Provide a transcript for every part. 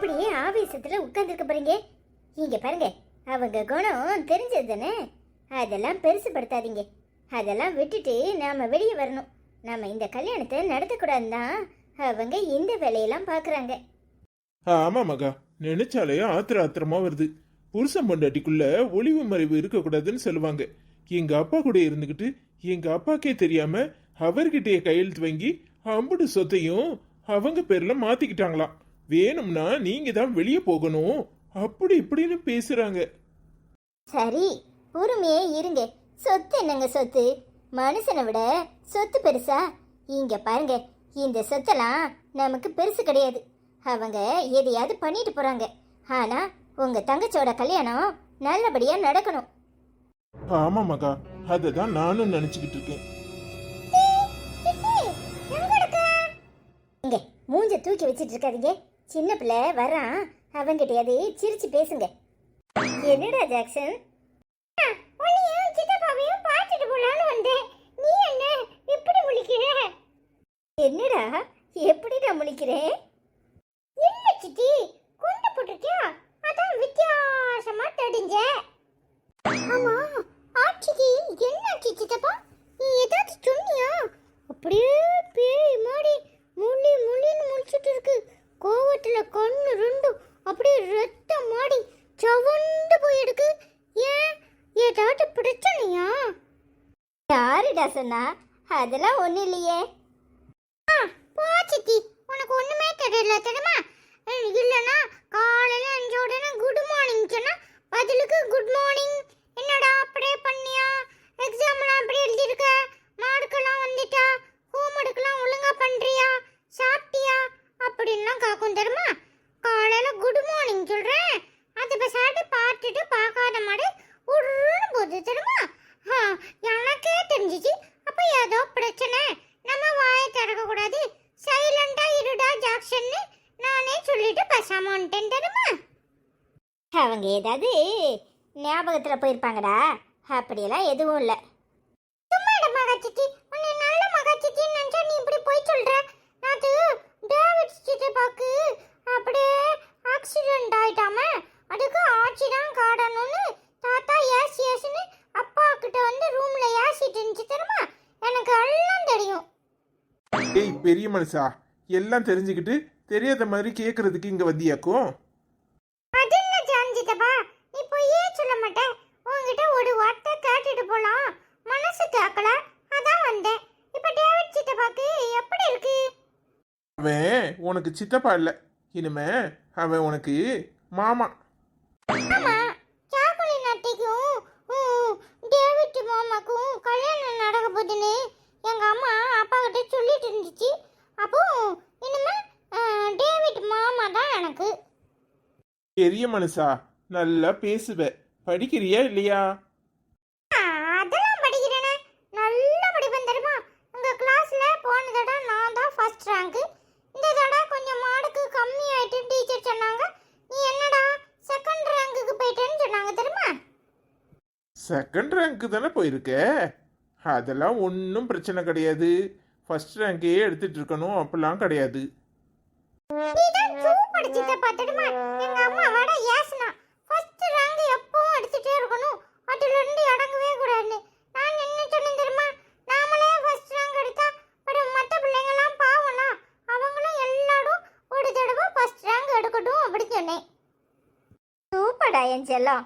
இப்படியே ஆவேசத்துல உட்காந்துருக்க போறீங்க? இங்க பாருங்க அவங்க குணம் தெரிஞ்சது தானே அதெல்லாம் பெருசுப்படுத்தாதீங்க. அதெல்லாம் விட்டுட்டு நாம வெளியே வரணும். நாம இந்த கல்யாணத்தை நடத்தக்கூடாதுன்னு தான் அவங்க இந்த வேலையெல்லாம் பார்க்குறாங்க ஆமா மகா நினைச்சாலே ஆத்திர ஆத்திரமா வருது. புருஷன் பொண்டாட்டிக்குள்ள ஒளிவு மறைவு இருக்கக்கூடாதுன்னு சொல்லுவாங்க. எங்க அப்பா கூட இருந்துகிட்டு எங்க அப்பாக்கே தெரியாம அவர்கிட்டயே கையெழுத்து வாங்கி அம்புடு சொத்தையும் அவங்க பேர்ல மாத்திக்கிட்டாங்களாம். வேணும்னா நீங்க தான் வெளியே போகணும். அப்படி இப்படின்னு பேசுறாங்க. சரி பொறுமையே இருங்க. சொத்து என்னங்க சொத்து? மனுஷனை விட சொத்து பெருசா? இங்க பாருங்க இந்த சொத்தெல்லாம் நமக்கு பெருசு கிடையாது. அவங்க எதையாவது பண்ணிட்டு போறாங்க. ஆனா உங்க தங்கச்சியோட கல்யாணம் நல்லபடியா நடக்கணும். ஆமா மகா அதை தான் நானும் நினைச்சுக்கிட்டு இருக்கேன். இங்க மூஞ்ச தூக்கி வச்சிட்டு இருக்காதீங்க. சின்ன பிள்ளை வர்றான் அவங்கிட்டயாவது சிரிச்சு பேசுங்க. என்னடா ஜாக்சன்? உன்னையும் சித்தப்பாவையும் பார்த்துட்டு போலான்னு வந்தேன். நீ என்ன? இப்படி முழிக்கிற? என்னடா எப்படிடா முழிக்கிறேன் என்ன சித்தி கொண்டு போட்டிருக்கியா? அதான் வித்தியாசமா தடிஞ்ச. ஆமா ஆட்சிக்கு என்னாச்சு சித்தப்பா? நீ ஏதாச்சும் சொன்னியா? அப்படியே பேய் மாடி முள்ளி முள்ளின்னு முழிச்சிட்டு இருக்கு. கோவத்துல கண்ணு ரெண்டும் அப்படியே ரத்தம் மாடி சவந்து போயிடுக்கு ஏன்? ஏதாட்டு பிரச்சனையா? யாருடா சொன்னா? அதெல்லாம் ஒண்ணு இல்லையே. போச்சித்தி உனக்கு ஒண்ணுமே தெரியல தெரியுமா அஹ் இல்லனா காலையில அஞ்சு உடனே குட் மார்னிங் சொன்னா பதிலுக்கு குட் மார்னிங் என்னடா அப்படியே பண்ணியா எக்ஸாம்லாம் அப்படி எழுதிருக்க மார்க்கெல்லாம் வந்துட்டா ஹோம்ஒர்க்லாம் ஒழுங்கா பண்றியா சாப்பிட்டியா அப்படின்லாம் காக்கும் தெரியுமா காலையில குட் மார்னிங் சொல்றேன் அது பேசாட்டி பார்த்துட்டு பார்க்காத மாதிரி உருன்னு போகுது தெரியுமா ஆ, எனக்கே தெரிஞ்சிச்சு அப்ப ஏதோ பிரச்சனை நம்ம வாயை திறக்க கூடாது சைலண்டா இருடா ஜாக்சன்னு நானே சொல்லிட்டு பேசாம வந்துட்டேன் தெரியுமா அவங்க ஏதாவது ஞாபகத்தில் போயிருப்பாங்கடா. அப்படியெல்லாம் எதுவும் இல்லை. சும்மாட மகாச்சிச்சி உன்னை நல்ல மகாச்சிச்சின்னு நினச்சா நீ இப்படி போய் சொல்ற? அது டேவிட் சித்தப்பாக்கு அப்படியே ஆக்சிடென்ட் ஆயிட்டாம அதுக்கு ஆட்சி தான் காடணும்னு தாத்தா ஏசி ஏசுன்னு அப்பா கிட்ட வந்து ரூம்ல ஏசிட்டு இருந்துச்சு தெரியுமா? எனக்கு எல்லாம் தெரியும். ஏய் பெரிய மனுஷா எல்லாம் தெரிஞ்சுக்கிட்டு தெரியாத மாதிரி கேக்குறதுக்கு இங்க வந்தியாக்கும் அது என்ன ஜான் சித்தப்பா நீ பொய்யே சொல்ல மாட்ட உன்கிட்ட ஒரு கேட்டுட்டு போலாம். மனசு கேட்கல அதான் வந்தேன். இப்ப டேவிட் சித்தப்பாக்கு எப்படி இருக்கு? அவன் உனக்கு சித்தப்பா இல்ல. இனிமே அவன் உனக்கு மாமா. ஆமா. சாக்குலின் அட்டைக்கும் ம், டேவிட் மாமாக்கும் கல்யாணம் நடக்க போகுதுன்னு எங்க அம்மா அப்பா கிட்ட சொல்லிட்டு இருந்துச்சு. அப்போ இனிமே டேவிட் மாமா தான் எனக்கு. பெரிய மனுஷா நல்லா பேசுவ. படிக்கிறியா இல்லையா ஆ, அதெல்லாம் படிக்கிறேனே நல்லா படிப்பேன் தெரியுமா உங்க கிளாஸ்ல போன தடவை நான் தான் ஃபர்ஸ்ட் ரேங்க் இந்த தடவை கொஞ்சம் மார்க்கு கம்மி ஆயிட்டு டீச்சர் சொன்னாங்க நீ என்னடா செகண்ட் ரேங்க்குக்கு போயிட்டேன்னு சொன்னாங்க தெரியுமா செகண்ட் ரேங்க்கு தானே போயிருக்க? அதெல்லாம் ஒன்றும் பிரச்சனை கிடையாது. ஃபர்ஸ்ட் ரேங்கே எடுத்துட்டு இருக்கணும் அப்படிலாம் கிடையாது. சூப்படா என் செல்லம் சித்தப்பா தெரியுமா எங்க அம்மா வட ஏசுனா ஃபர்ஸ்ட் ரேங்க் எப்பவும் எடுத்துட்டே இருக்கணும் அதுல இருந்து அடங்கவே கூடாதுன்னு நான் என்ன சொன்னேன் தெரியுமா நாமளே ஃபர்ஸ்ட் ரேங்க் எடுத்தா அப்புறம் மற்ற பிள்ளைங்க எல்லாம் பாவம்லாம் அவங்களும் எல்லாரும் ஒரு தடவை ஃபர்ஸ்ட் ரேங்க் எடுக்கட்டும் அப்படி சொன்னேன் சூப்பர்டா என் செல்லம்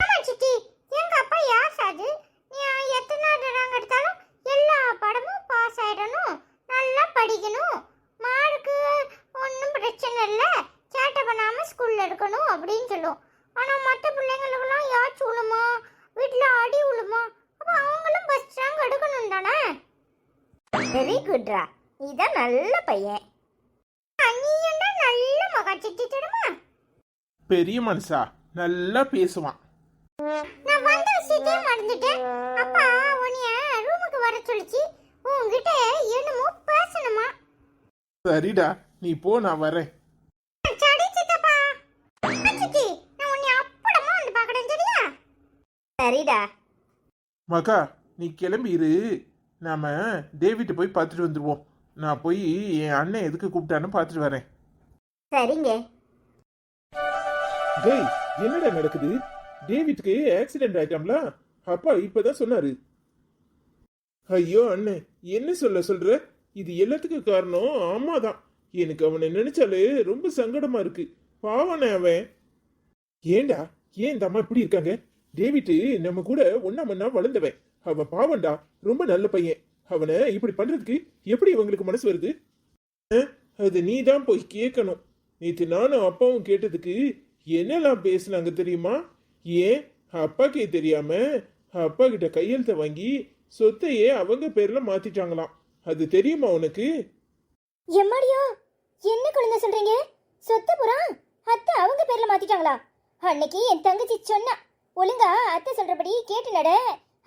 ஆமா சித்தி எங்க அப்பா யாசாது நீ எத்தனாவது ரேங்க் எடுத்தாலும் எல்லா படமும் பாஸ் ஆயிடணும் நல்லா படிக்கணும் மார்க்கு ஒன்றும் பிரச்சனை இல்லை சேட்டை பண்ணாமல் ஸ்கூலில் இருக்கணும் அப்படின்னு சொல்லுவோம் ஆனால் மற்ற பிள்ளைங்களுக்கெல்லாம் யாச்சு விழுமா வீட்டில் அடி விழுமா அப்போ அவங்களும் ஃபஸ்ட் ரேங்க் எடுக்கணும் தானே வெரி நீதான் நல்ல பையன். என்ன நல்ல மகா சித்தி தெரியுமா பெரிய மனுஷா நல்லா பேசுவான். நான் வந்த விஷயத்தையே மறந்துட்டேன். அப்பா உன்னைய ரூமுக்கு வர சொல்லிச்சு. உன்கிட்ட என்னமோ பேசணுமா? சரிடா நீ போ நான் வரேன். சரி சித்தப்பா. சித்தி நான் உன்னை அப்படமா வந்து பார்க்கறேன் சரியா சரிடா. மகா நீ கிளம்பி இரு நாம டேவிட்ட போய் பார்த்துட்டு வந்துடுவோம் நான் போய் என் அண்ணன் எதுக்கு கூப்பிட்டான்னு பார்த்துட்டு வரேன். சரிங்க. டேய் என்னடா நடக்குது? டேவிட்க்கு ஆக்சிடென்ட் ஆயிட்டாம்ல அப்பா இப்பதான் சொன்னாரு. ஐயோ அண்ணே என்ன சொல்ல சொல்ற? இது எல்லாத்துக்கும் காரணம் அம்மா தான் எனக்கு அவனை நினைச்சாலே ரொம்ப சங்கடமா இருக்கு. பாவனே அவன். ஏண்டா ஏன் இந்த அம்மா இப்படி இருக்காங்க? டேவிட் நம்ம கூட ஒன்னா மண்ணா வளர்ந்தவன். அவன் பாவன்டா ரொம்ப நல்ல பையன். அவனை இப்படி பண்றதுக்கு எப்படி இவங்களுக்கு மனசு வருது? அது நீ தான் போய் கேட்கணும் நேற்று நானும் அப்பாவும் கேட்டதுக்கு என்னெல்லாம் பேசினாங்க தெரியுமா? ஏன்? அப்பாக்கே தெரியாம அப்பா கிட்ட கையெழுத்த வாங்கி சொத்தையே அவங்க பேர்ல மாத்திட்டாங்களாம். அது தெரியுமா உனக்கு? எம்மாடியோ என்ன குழந்தை சொல்றீங்க? சொத்து புறா அத்தை அவங்க பேர்ல மாத்திட்டாங்களா? அன்னைக்கு என் தங்கச்சி சொன்னா ஒழுங்கா அத்தை சொல்றபடி கேட்டு நட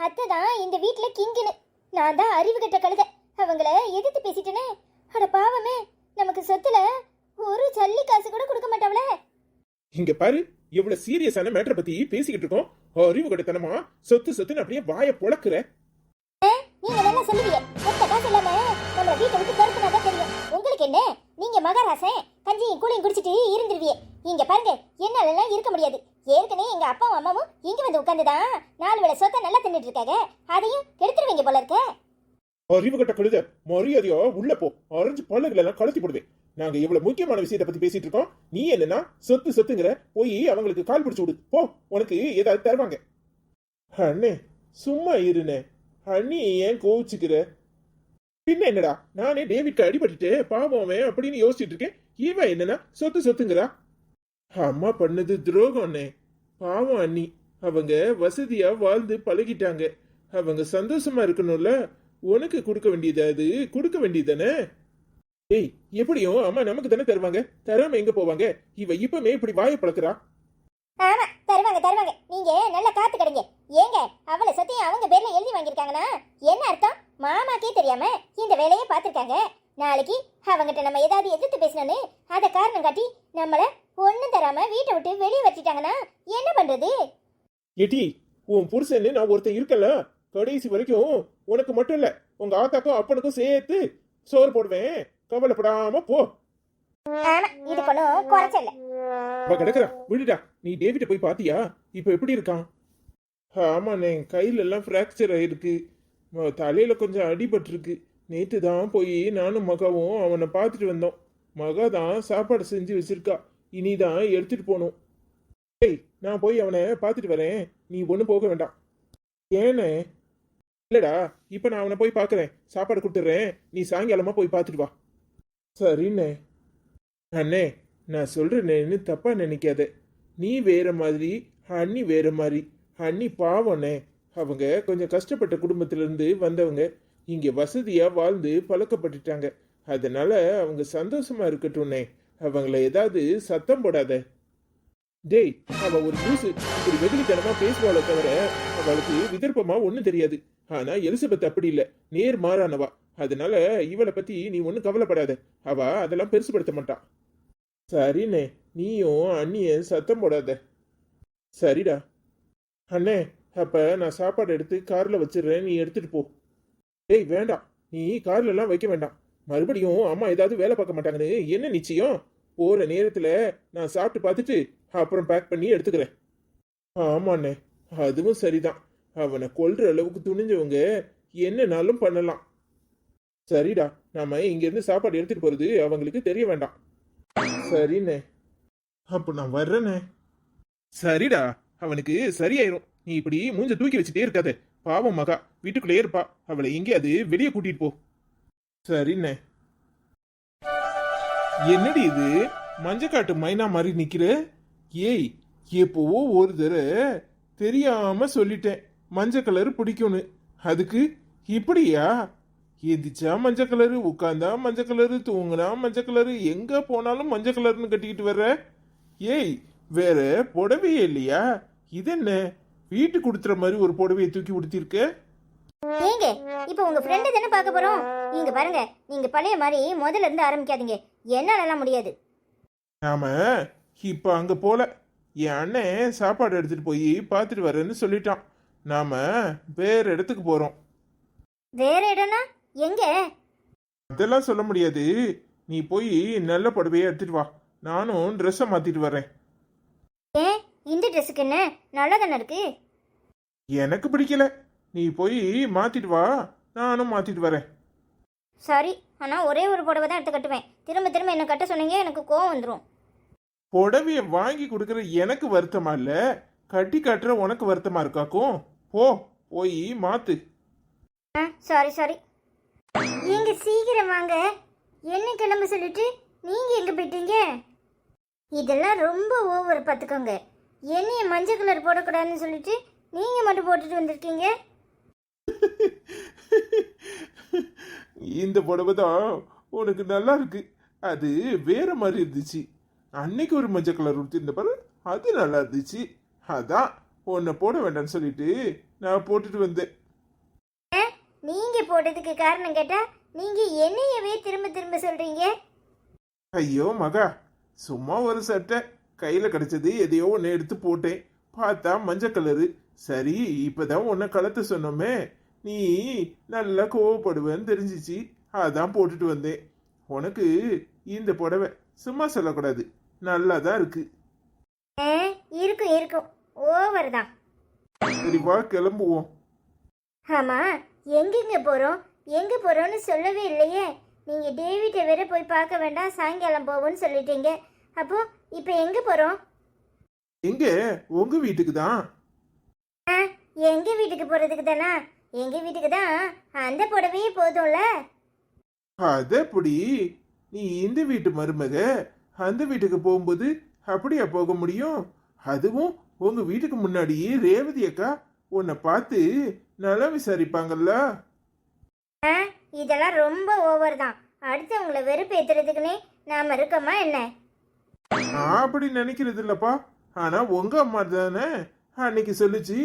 அத்தை தான் இந்த வீட்டுல கிங்குன்னு. நான் தான் அறிவு கெட்ட கழுத. அவங்கள எதிர்த்து பேசிட்டேனே. அட பாவமே நமக்கு சொத்துல ஒரு ஜல்லி காசு கூட கொடுக்க மாட்டாவளே. இங்க பாரு எவ்வளவு சீரியஸான மேட்டரை பத்தி பேசிக்கிட்டு இருக்கோம். அறிவு கட்டத்தனமா சொத்து சொத்துன்னு அப்படியே வாயை பொளக்குற. நீங்க நல்லா சொல்லுவீங்க. ஒத்த காசு இல்லாம நம்மள வீட்டை விட்டு துரத்துனா தான் தெரியும். உங்களுக்கு என்ன? நீங்க மகாராசன் கஞ்சியும் கூலியும் குடிச்சிட்டு இருந்துருவியே இங்க பாருங்க என்னாலலாம் இருக்க முடியாது. ஏற்கனவே எங்க அப்பாவும் அம்மாவும் இங்க வந்து உட்காந்துதான் நாலு வேளை சொத்தை நல்லா தின்னுட்டு இருக்காங்க அதையும் கெடுத்துருவீங்க போல இருக்க. அறிவு கட்ட கழுத மரியாதையோ உள்ள போ. அரைஞ்சு பல்லுகளை எல்லாம் கலத்தி போடுவேன் நாங்க இவ்வளவு முக்கியமான விஷயத்தை பத்தி பேசிட்டு இருக்கோம். நீ என்னன்னா சொத்து சொத்துங்கிற போய் அவங்களுக்கு கால் பிடிச்சு விடு. போ உனக்கு ஏதாவது தருவாங்க. அண்ணே சும்மா இருனே அண்ணி ஏன் கோவிச்சுக்கிற? பின்ன என்னடா? நானே டேவிட்க்கு அடிபட்டுட்டு பாவம் அவன் அப்படின்னு யோசிச்சுட்டு இருக்கேன். இவன் என்னன்னா சொத்து சொத்துங்கிறா? அம்மா பண்ணது துரோகம் அண்ணே பாவம் அண்ணி. அவங்க வசதியா வாழ்ந்து பழகிட்டாங்க. அவங்க சந்தோஷமா இருக்கணும்ல. உனக்கு கொடுக்க வேண்டியது அது. கொடுக்க வேண்டியதானே ஏய் எப்படியும் அம்மா நமக்கு தானே தருவாங்க. தராம எங்க போவாங்க? இவ இப்பமே இப்படி வாய பழக்கிறா. ஆமா தருவாங்க தருவாங்க. நீங்க நல்லா காத்து கிடங்க ஏங்க அவளை சத்தியம் அவங்க பேர்ல எழுதி வாங்கியிருக்காங்கன்னா என்ன அர்த்தம்? மாமாக்கே தெரியாம இந்த வேலையை பார்த்துருக்காங்க. நாளைக்கு அவங்கிட்ட நம்ம ஏதாவது எதிர்த்து பேசணும்னு அதை காரணம் காட்டி நம்மள ஒண்ணும் தராம வீட்டை விட்டு வெளியே வச்சிட்டாங்கன்னா என்ன பண்றது? ஏட்டி உன் புருஷன்னு நான் ஒருத்தன் இருக்கல கடைசி வரைக்கும் உனக்கு மட்டும் இல்ல உங்க ஆத்தாக்கும் அப்பனுக்கும் சேர்த்து சோறு போடுவேன். கவலைப்படாம போ. ஆமா இது ஒன்றும் குறைச்சல அவ கிடக்குறான் விடுடா. நீ டேவிட்ட போய் பாத்தியா? இப்ப எப்படி இருக்கான்? ஆமாண்ணே கையில எல்லாம் ஃப்ராக்சர் ஆயிருக்கு தலையில கொஞ்சம் அடிபட்டிருக்கு. நேற்று தான் போய் நானும் மகாவும் அவனை பார்த்துட்டு வந்தோம். மகா தான் சாப்பாடு செஞ்சு வச்சிருக்கா. இனிதான் எடுத்துட்டு போகணும் ஏய் நான் போய் அவனை பார்த்துட்டு வரேன். நீ ஒன்றும் போக வேண்டாம். ஏண்ணே இல்லைடா இப்போ நான் அவனை போய் பார்க்குறேன். சாப்பாடு கொடுத்துட்றேன் நீ சாயங்காலமாக போய் பார்த்துட்டு வா. சரிண்ணே அண்ணே நான் சொல்கிறேன்னு தப்பாக நினைக்காத. நீ வேற மாதிரி அண்ணி வேற மாதிரி. அண்ணி பாவண்ணே அவங்க கொஞ்சம் கஷ்டப்பட்ட குடும்பத்திலேருந்து வந்தவங்க. இங்கே வசதியாக வாழ்ந்து பழக்கப்பட்டுட்டாங்க. அதனால அவங்க சந்தோஷமா இருக்கட்டும்னே. அவங்கள ஏதாவது சத்தம் போடாத. டேய் அவ ஒரு நியூஸு இப்படி வெகுளித்தனமா பேசுவாளே தவிர அவளுக்கு விதர்ப்பமா ஒன்றும் தெரியாது. ஆனா எலிசபெத் அப்படி இல்ல. நேர் மாறானவா. அதனால இவளை பத்தி நீ ஒன்றும் கவலைப்படாத. அவ அதெல்லாம் பெருசுபடுத்த மாட்டான் சரிண்ணே நீயும் அண்ணிய சத்தம் போடாத. சரிடா. அண்ணே அப்ப நான் சாப்பாடு எடுத்து கார்ல வச்சிடுறேன். நீ எடுத்துட்டு போ. ஏய் வேண்டாம். நீ கார்லெல்லாம் வைக்க வேண்டாம். மறுபடியும் அம்மா ஏதாவது வேலை பார்க்க மாட்டாங்கன்னு என்ன நிச்சயம்? போகிற நேரத்தில் நான் சாப்பிட்டு பார்த்துட்டு அப்புறம் பேக் பண்ணி எடுத்துக்கிறேன். ஆமாண்ணே அதுவும் சரிதான். அவனை கொல்ற அளவுக்கு துணிஞ்சவங்க என்னனாலும் பண்ணலாம். சரிடா நாம இங்கேருந்து சாப்பாடு எடுத்துட்டு போகிறது அவங்களுக்கு தெரிய வேண்டாம். சரிண்ணே. அப்போ நான் வர்றேண்ணே. சரிடா அவனுக்கு சரியாயிரும். நீ இப்படி மூஞ்ச தூக்கி வச்சுட்டே இருக்காத. பாவம் மகா. வீட்டுக்குள்ளே இருப்பா. அவளை எங்கேயாவது வெளியே கூட்டிட்டு போ. சரிண்ணே என்னடி இது? மஞ்சக்காட்டு மைனா மாதிரி நிக்கிற? ஏய் எப்போவோ ஒரு தடவை தெரியாம சொல்லிட்டேன். மஞ்சள் கலர் பிடிக்கும்னு. அதுக்கு இப்படியா? எதிச்சா மஞ்சள் கலரு உட்காந்தா மஞ்சள் கலரு தூங்குனா மஞ்சள் கலரு எங்க போனாலும் மஞ்சள் கலர்னு கட்டிக்கிட்டு வர்ற? ஏய் வேற புடவையே இல்லையா? இது என்ன? வீட்டு கொடுத்துற மாதிரி ஒரு புடவையை தூக்கி உடுத்திருக்க? ஏங்க இப்போ உங்க ஃப்ரெண்டு தானே பார்க்க போறோம். நீங்க பாருங்க நீங்க பழைய மாதிரி முதல்ல இருந்து ஆரம்பிக்காதீங்க. என்னாலலாம் முடியாது. நாம இப்ப அங்க போல. என் அண்ணன் சாப்பாடு எடுத்துட்டு போய் பார்த்துட்டு வரேன்னு சொல்லிட்டான். நாம வேற இடத்துக்கு போறோம். வேற இடம்னா? எங்க? அதெல்லாம் சொல்ல முடியாது. நீ போய் நல்ல புடவையை எடுத்துட்டு வா. நானும் ட்ரெஸ்ஸை மாத்திட்டு வரேன். இந்த ட்ரெஸ்ஸுக்கு என்ன? நல்லா தானே இருக்கு? எனக்கு பிடிக்கல. நீ போய் மாத்திட்டு வா. நானும் மாத்திட்டு வரேன். சாரி ஆனால் ஒரே ஒரு புடவை தான் எடுத்து கட்டுவேன். திரும்ப திரும்ப என்ன கட்ட சொன்னீங்க எனக்கு கோவம் வந்துடும் புடவைய வாங்கி கொடுக்குற எனக்கு வருத்தமா இல்ல? கட்டி காட்டுற உனக்கு வருத்தமா இருக்காக்கும் போ போய் மாத்து. ஆ சாரி சாரி. நீங்க சீக்கிரம் வாங்க. என்ன கிளம்ப சொல்லிட்டு நீங்க எங்க போயிட்டீங்க? இதெல்லாம் ரொம்ப ஓவர் பார்த்துக்கோங்க என்னைய மஞ்சள் கலர் போடக்கூடாதுன்னு சொல்லிட்டு நீங்க மட்டும் போட்டுட்டு வந்திருக்கீங்க? இந்த புடவை தான் உனக்கு நல்லா இருக்கு. அது வேற மாதிரி இருந்துச்சு. அன்னைக்கு ஒரு மஞ்சள் கலர் உடுத்திருந்த பாரு அது நல்லா இருந்துச்சு. அதான் உன்னை போட வேண்டாம்னு சொல்லிட்டு நான் போட்டுட்டு வந்தேன். நீங்க போட்டதுக்கு காரணம் கேட்டா நீங்க என்னையவே திரும்ப திரும்ப சொல்றீங்க? ஐயோ மகா சும்மா ஒரு சட்டை. கையில கிடைச்சது எதையோ ஒன்று எடுத்து போட்டேன். பார்த்தா மஞ்சள் கலரு. சரி இப்பதான் உன்னை கலத்த சொன்னோமே. நீ நல்லா கோவப்படுவேன்னு தெரிஞ்சிச்சு. அதான் போட்டுட்டு வந்தேன். உனக்கு இந்த புடவை சும்மா சொல்லக்கூடாது. நல்லா தான் இருக்கு இருக்கும் இருக்கும். ஓவர் தான். சரி வா கிளம்புவோம். ஆமா எங்கெங்க போறோம்? எங்க போறோம்னு சொல்லவே இல்லையே. நீங்க டேவிட்டை வேற போய் பார்க்க வேண்டாம். சாயங்காலம் போவோம்னு சொல்லிட்டீங்க. அப்போ இப்போ எங்க போறோம்? எங்க? உங்க வீட்டுக்கு தான். ஆ, எங்க வீட்டுக்கு போறதுக்கு தானா? எங்க வீட்டுக்கு தான். அந்த புடவையே போதும்ல? அதப்படி நீ இந்த வீட்டு மருமக அந்த வீட்டுக்கு போகும்போது அப்படியா போக முடியும்? அதுவும் உங்க வீட்டுக்கு முன்னாடியே ரேவதி அக்கா உன்னை பார்த்து நல்லா விசாரிப்பாங்கல்ல? ஆ, இதெல்லாம் ரொம்ப ஓவர் தான். அடுத்தவங்களை வெறுப்பேத்துறதுக்குன்னே நாம இருக்கோமா என்ன? நான் அப்படி நினைக்கிறது இல்லப்பா ஆனா உங்க அம்மா தானே அன்னைக்கு சொல்லுச்சு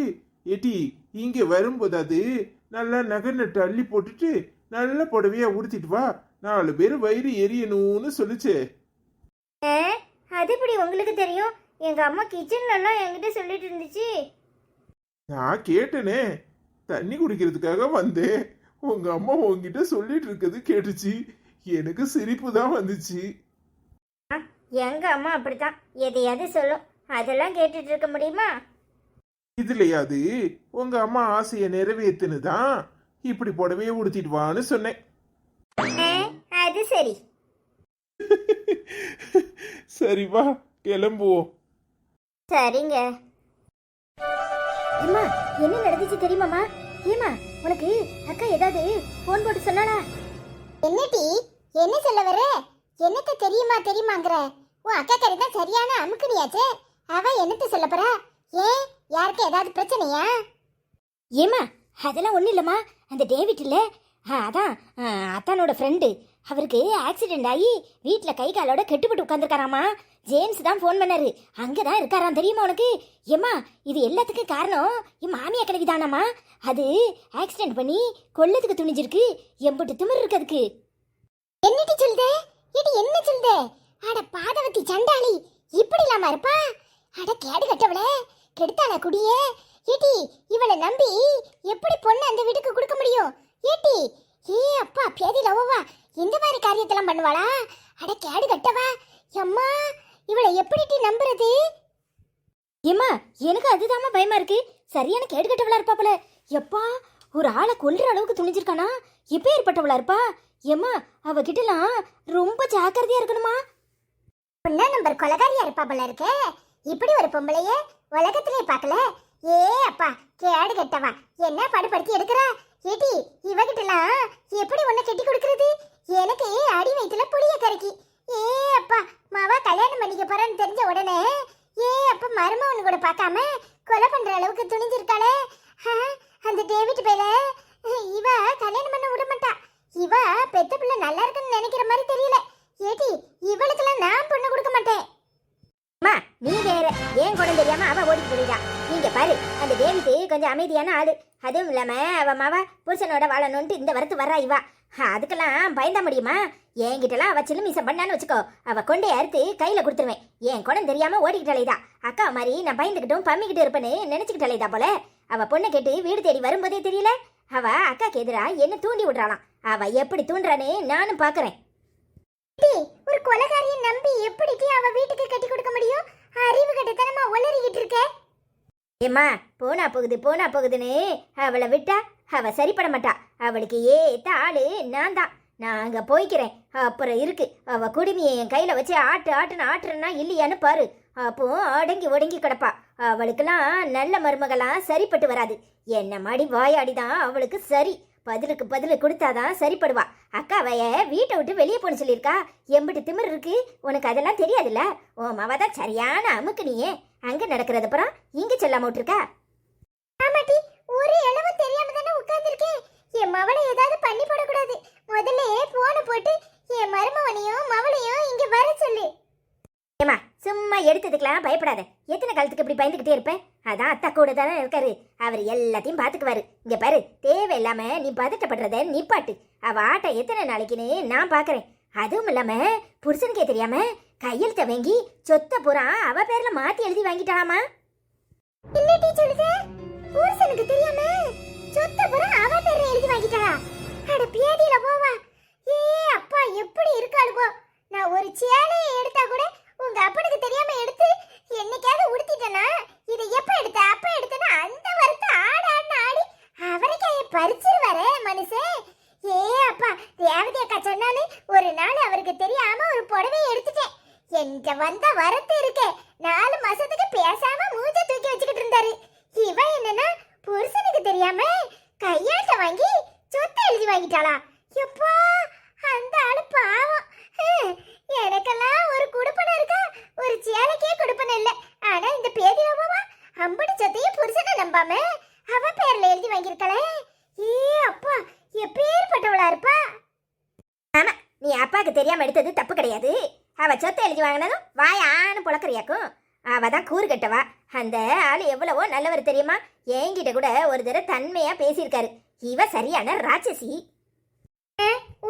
ஏட்டி இங்க வரும்போது அது நல்லா நகை நட்டு அள்ளி போட்டுட்டு நல்ல புடவையா உடுத்திட்டு வா. நாலு பேர் வயிறு எரியணும்னு சொல்லுச்சே. அது எப்படி உங்களுக்கு தெரியும்? எங்க அம்மா கிச்சன்ல எல்லாம் என்கிட்ட சொல்லிட்டு இருந்துச்சு. நான் கேட்டனே. தண்ணி குடிக்கிறதுக்காக வந்தேன். உங்க அம்மா உங்ககிட்ட சொல்லிட்டு இருக்கிறது கேட்டுச்சு. எனக்கு சிரிப்பு தான் வந்துச்சு. எங்க அம்மா அப்படித்தான்? எதையாவது சொல்லும்? அதெல்லாம் கேட்டுட்டு இருக்க முடியுமா? இதுலயாவது உங்க அம்மா ஆசையை நிறைவேத்துனுதான் இப்படி புடவைய உடுத்திட்டு வான்னு சொன்னேன். அது சரி. சரி வா கிளம்புவோம். சரிங்க. அம்மா என்ன நடந்துச்சு தெரியுமாமா ஏமா உனக்கு அக்கா ஏதாவது ஃபோன் போட்டு சொன்னாளா? என்னடி? என்ன சொல்ல வர என்னத்த தெரியுமா தெரியுமாங்கற? உன் அக்கா கறி தான் சரியான அமுக்குனியாச்சே. அவ என்னத்த சொல்ல போறா? ஏன்? யாருக்கு ஏதாவது பிரச்சனையா? ஏமா அதெல்லாம் ஒன்றும் இல்லைம்மா. அந்த டேவிட் இல்லை. அதான் அத்தானோட ஃப்ரெண்டு அவருக்கு ஆக்சிடென்ட் ஆகி வீட்டில் கை காலோட கெட்டுப்பட்டு உட்காந்துருக்காராமா ஜேம்ஸ் தான் ஃபோன் பண்ணாரு. அங்கே தான் இருக்காராம் தெரியுமா உனக்கு? ஏம்மா இது எல்லாத்துக்கும் காரணம் என் மாமியா கிழவி தானாம்மா. அது ஆக்சிடென்ட் பண்ணி கொல்லத்துக்கு துணிஞ்சிருக்கு. எம்புட்டு திமிர் இருக்கு அதுக்கு. என்னடி சொல்லுதே இது என்ன சொல்லுதே அட பாதவத்தி சண்டாளி இப்படி இல்லாம இருப்பா? அட கேடு கட்டவளே கெடுத்தான குடியே. ஏட்டி இவளை நம்பி எப்படி பொண்ணு அந்த வீட்டுக்கு கொடுக்க முடியும்? ஏட்டி ஏ அப்பா பேதி லவ்வா இந்த மாதிரி காரியத்தெல்லாம் பண்ணுவாளா? அட கேடு கட்டவா அம்மா இவளை எப்படி நம்புறது? ஏம்மா எனக்கு அதுதாம்மா பயமா இருக்கு. சரியான கேடு கட்டவளா இருப்பாப்புல எப்பா ஒரு ஆளை கொல்ற அளவுக்கு துணிஞ்சிருக்கானா? எப்ப ஏற்பட்டவளா இருப்பா? ஏம்மா அவகிட்டலாம் ரொம்ப ஜாக்கிரதையா இருக்கணுமா? பொண்ணா நம்பர் கொலகாரியா போல இருக்கே. இப்படி ஒரு பொம்பளைய உலகத்திலே பார்க்கல. ஏ அப்பா கேடு கெட்டவா? என்ன படுபடுத்தி எடுக்கிறா? ஏடி இவகிட்டலாம் எப்படி உன்னை கெட்டி கொடுக்கறது? எனக்கு அடி வயிற்றுல புளிய கரைக்கி. ஏ அப்பா மாவா கல்யாணம் பண்ணிக்க போறேன்னு தெரிஞ்ச உடனே ஏ அப்பா மருமவனு கூட பார்க்காம கொலை பண்ற அளவுக்கு துணிஞ்சிருக்காளே. அந்த டேவிட் பேல இவ கல்யாணம் பண்ண விட மாட்டா. இவ பெத்த பிள்ளை நல்லா இருக்குன்னு நினைக்கிற மாதிரி தெரியல. ஏடி இவளுக்கெல்லாம் நான் பொண்ணு கொடுக்க மாட்டேன். அம்மா நீ வேற. ஏன் குடம் தெரியாம அவ ஓடி போயிடா நீங்க பாரு அந்த தேவிக்கு கொஞ்சம் அமைதியான ஆளு. அதுவும் இல்லாம அவ மாவ புருஷனோட வாழணும்ட்டு இந்த வரத்து வர்றா இவா. அதுக்கெல்லாம் பயந்த முடியுமா? என்கிட்டலாம் அவ சிலுமிசம் பண்ணான்னு வச்சுக்கோ. அவ கொண்டே அறுத்து கையில கொடுத்துருவேன். என் குடம் தெரியாம ஓடிக்கிட்டலைதா அக்கா மாதிரி நான் பயந்துகிட்டும் பம்மிக்கிட்டு இருப்பேன்னு நினைச்சுக்கிட்டலைதா போல? அவ பொண்ணை கேட்டு வீடு தேடி வரும்போதே தெரியல? அவ அக்காக்கு எதிரா என்ன தூண்டி விடுறாளாம். அவ எப்படி தூண்டுறானே நானும் பாக்குறேன். ஒரு கொலகாரியை நம்பி எப்படி அவ வீட்டுக்கு கட்டி கொடுக்க முடியும்? அறிவு கட்டத்தனமா உளறிக்கிட்டு இருக்க? ஏம்மா போனா போகுது போனா போகுதுன்னு அவளை விட்டா அவ சரிப்பட மாட்டா. அவளுக்கு ஏத்த ஆளு நான் தான். நான் அங்க போய்க்கிறேன். அப்புறம் இருக்கு. அவ குடுமியை என் கையில வச்சு ஆட்டு ஆட்டுன்னு ஆட்டுறனா இல்லையான்னு பாரு. அப்போ அடங்கி ஒடுங்கி கிடப்பா. அவளுக்கெல்லாம் நல்ல மருமகளாம் சரிப்பட்டு வராது. என்ன மாடி வாயாடி தான் அவளுக்கு சரி. பதிலுக்கு பதில் கொடுத்தாதான் சரிப்படுவா. அக்காவைய வீட்டை விட்டு வெளியே போன சொல்லியிருக்கா. எம்பிட்டு திமிர் இருக்கு. உனக்கு அதெல்லாம் தெரியாதுல்ல? ஓ மாவா தான் சரியான அமுக்கு நீயே அங்கே நடக்கிறது அப்புறம் இங்கே சொல்லாம விட்டுருக்கா? ஆமாட்டி ஒரு இளவு தெரியாம தானே உட்கார்ந்துருக்கேன். என் மவளை ஏதாவது பண்ணி போடக்கூடாது. முதல்ல போன போட்டு என் மருமவனையும் மவளையும் இங்கே வர சொல்லு. ஏமா சும்மா எடுத்ததுக்கெல்லாம் பயப்படாத. எத்தனை காலத்துக்கு இப்படி பயந்துக்கிட்டே இருப்பேன் அதான் அத்தா கூட தானே இருக்காரு. அவர் எல்லாத்தையும் பாத்துக்குவாரு இங்க பாரு தேவையில்லாம நீ பதட்டப்படுறத நிப்பாட்டு. அவ ஆட்டம் எத்தனை நாளைக்குன்னு நான் பாக்குறேன் அதுவும் இல்லாம புருஷனுக்கே தெரியாம கையெழுத்த வாங்கி சொத்த பூரா அவ பேர்ல மாத்தி எழுதி வாங்கிட்டாளாமா? இல்லட்டி டீச்சருக்கு புருஷனுக்கு தெரியாம சொத்த புறா அவ பேர்ல எழுதி வாங்கிட்டாளா? அட பேடியில போவா. ஏ அப்பா எப்படி இருக்காளுகோ நான் ஒரு சேலையை எடுத்தா கூட உங்க அப்பனுக்கு தெரியாம எடுத்து என்னைக்காவது உடுத்திட்டனா? இதை எப்ப எடுத்த? அப்ப எடுத்தனா அந்த வருத்த ஆட ஆடி அவரைக்காய பறிச்சிருவாரு மனுஷன் ஏ அப்பா ரேவதி அக்கா சொன்னாலே ஒரு நாள் அவருக்கு தெரியாம ஒரு புடவையை எடுத்துட்டேன். என்கிட்ட வந்த வரத்து இருக்கே. நாலு மாசத்துக்கு பேசாம மூஞ்ச தூக்கி வச்சுக்கிட்டு இருந்தாரு. இவன் என்னன்னா புருஷனுக்கு தெரியாம கையாட்ட வாங்கி சொத்தை எழுதி வாங்கிட்டாளா. எப்பா அந்த ஆளு பாவம். எனக்கெல்லாம் ஒரு குடுப்பனை இருக்கா? ஒரு சேலைக்கே குடுப்பனை இல்ல. ஆனா இந்த பேதியாவா அம்படி சொத்தையும் புருஷனை நம்பாம அவ பேர்ல எழுதி வாங்கியிருக்கலே ஏ அப்பா எப்பேற்பட்டவளா இருப்பா? நீ அப்பாவுக்கு தெரியாம எடுத்தது தப்பு கிடையாது. அவ சொத்தை எழுதி வாங்கினதும் வாயான்னு புழக்கறியாக்கும். அவ தான் கூறு கட்டவா. அந்த ஆள் எவ்வளவோ நல்லவர் தெரியுமா? என்கிட்ட கூட ஒரு தடவை தன்மையா பேசியிருக்காரு. இவ சரியான ராட்சசி.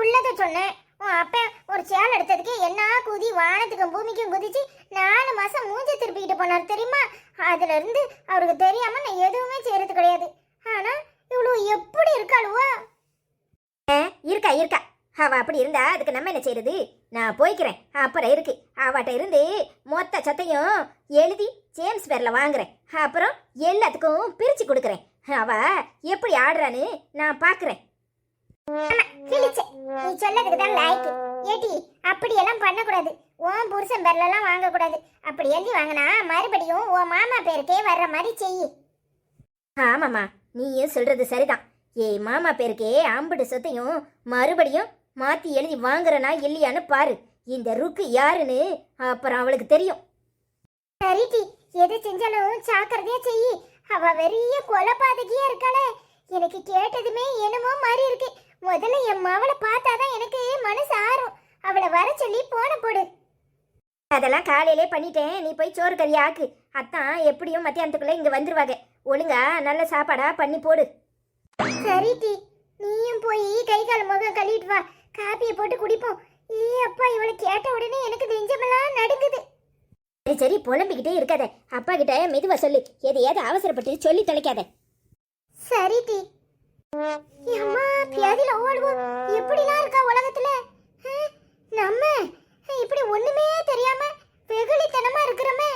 உள்ளத சொன்னேன். உன் அப்பன் ஒரு சேல் எடுத்ததுக்கு என்ன குதி வானத்துக்கும் பூமிக்கும் குதிச்சு நாலு மாசம் மூஞ்ச திருப்பிக்கிட்டு போனார் தெரியுமா? அதுல இருந்து அவருக்கு தெரியாம நான் எதுவுமே செய்யறது கிடையாது. ஆனா இவ்வளவு எப்படி இருக்காளுவா ஆ, இருக்கா இருக்கா. அவ அப்படி இருந்தா அதுக்கு நம்ம என்ன செய்யறது நான் போய்க்கிறேன். அப்புறம் இருக்கு. அவட்ட இருந்து மொத்த சொத்தையும் எழுதி ஜேம்ஸ் பேர்ல வாங்குறேன். அப்புறம் எல்லாத்துக்கும் பிரிச்சு கொடுக்குறேன். அவ எப்படி ஆடுறான்னு நான் பாக்குறேன். கிழிச்ச. நீ சொல்லதுக்கு தான் லாய்க்கு ஏடி அப்படி எல்லாம் பண்ணக்கூடாது. உன் புருஷன் பேர்ல வாங்கக்கூடாது. அப்படி எழுதி வாங்கினா மறுபடியும் உன் மாமா பேருக்கே வர்ற மாதிரி செய் ஆமாம்மா நீயும் சொல்றது சரிதான். ஏய் மாமா பேருக்கே அம்புட்டு சொத்தையும் மறுபடியும் மாத்தி எழுதி வாங்குறனா இல்லையான்னு பாரு. இந்த ருக்கு யாருன்னு அப்புறம் அவளுக்கு தெரியும். சரிடி எது செஞ்சாலும் சாக்கிரதையா செய்யி. அவ பெரிய கொலபாதகியா இருக்காளே. எனக்கு கேட்டதுமே என்னமோ மாதிரி இருக்கு. முதல்ல என் மவளை பார்த்தாதான் எனக்கு மனசு ஆறும். அவளை வர சொல்லி போன போடு. அதெல்லாம் காலையிலே பண்ணிட்டேன். நீ போய் சோறு கறி ஆக்கு. அத்தான் எப்படியும் மத்தியானத்துக்குள்ள இங்க வந்துருவாங்க. ஒழுங்கா நல்ல சாப்பாடா பண்ணி போடு. சரி டி. நீயும் போய் கை கால் முகம் கழுவிட்டு வா. காப்பியை போட்டு குடிப்போம். ஏ அப்பா இவளை கேட்ட உடனே எனக்கு நெஞ்சமெல்லாம் நடுங்குது. சரி சரி புலம்பிக்கிட்டே இருக்காத. அப்பா கிட்ட மெதுவா சொல்லு. எதையாவது அவசரப்பட்டு சொல்லி தொலைக்காத. சரிடி அம்மா பியாதில ஓடுவோம். எப்படிலாம் இருக்கா உலகத்துல? நம்ம இப்படி ஒண்ணுமே தெரியாம வெகுளித்தனமா இருக்கிறோமே.